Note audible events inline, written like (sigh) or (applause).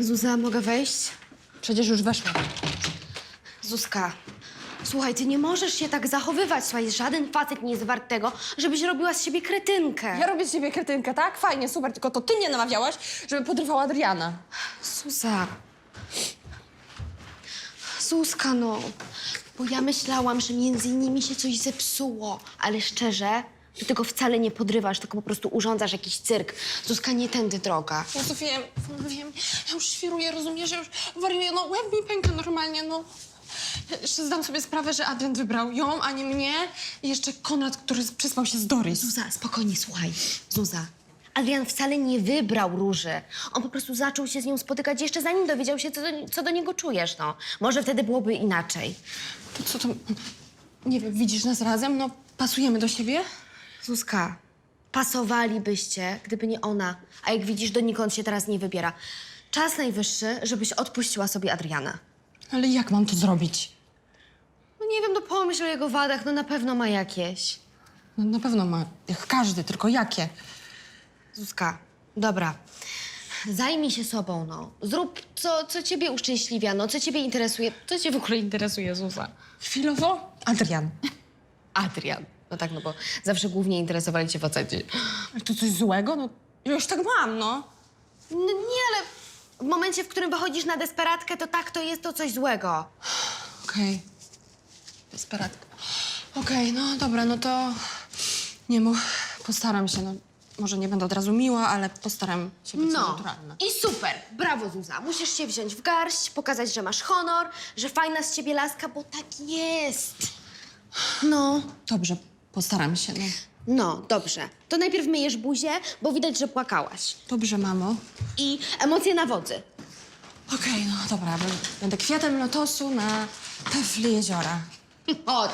Zuza, mogę wejść? Przecież już weszłam. Zuzka, słuchaj, ty nie możesz się tak zachowywać. Słuchaj, żaden facet nie jest wart tego, żebyś robiła z siebie kretynkę. Ja robię z ciebie kretynkę, tak? Fajnie, super, tylko to ty mnie namawiałaś, żeby podrywała Adriana. Zuza. Zuzka, no. Bo ja myślałam, że między nimi się coś zepsuło. Ale szczerze, ty tego wcale nie podrywasz, tylko po prostu urządzasz jakiś cyrk. Zuzka, nie tędy droga. Ja to wiem, wiem. Ja już świruję, rozumiesz? Ja już wariuję, no łeb mi pęka normalnie, no. Jeszcze zdam sobie sprawę, że Adrian wybrał ją, a nie mnie. I jeszcze Konrad, który przespał się z Doris. Zuza, spokojnie, słuchaj. Zuza. Adrian wcale nie wybrał Róży. On po prostu zaczął się z nią spotykać jeszcze zanim dowiedział się, co do, co do niego czujesz, no. Może wtedy byłoby inaczej. To co to... Nie wiem, widzisz nas razem? No, pasujemy do siebie? Zuzka, pasowalibyście, gdyby nie ona. A jak widzisz, donikąd się teraz nie wybiera. Czas najwyższy, żebyś odpuściła sobie Adriana. Ale jak mam to zrobić? No nie wiem, no pomyśl o jego wadach, no na pewno ma jakieś. No, na pewno ma, jak każdy, tylko jakie? Zuzka, dobra. Zajmij się sobą, no. Zrób, co, co ciebie uszczęśliwia, no. Co ciebie interesuje. Co cię w ogóle interesuje, Zuza? Chwilowo? Adrian. (laughs) Adrian. No tak, no bo zawsze głównie interesowali cię faceci. Ale to coś złego? No, ja już tak mam, no. No nie, ale momencie, w którym wychodzisz na desperatkę, to tak, to jest to coś złego. Okej. Desperatka. Okej, no dobra, no to... Nie mów, postaram się, no. Może nie będę od razu miła, ale postaram się być No naturalna. i super, brawo Zuza. Musisz się wziąć w garść, pokazać, że masz honor, że fajna z ciebie laska, bo tak jest. No, Dobrze, postaram się, no. No, dobrze. To najpierw myjesz buzię, bo widać, że płakałaś. Dobrze, mamo. I emocje na wodzy. Okej, no dobra, b- będę kwiatem lotosu na tafli jeziora. Chodź.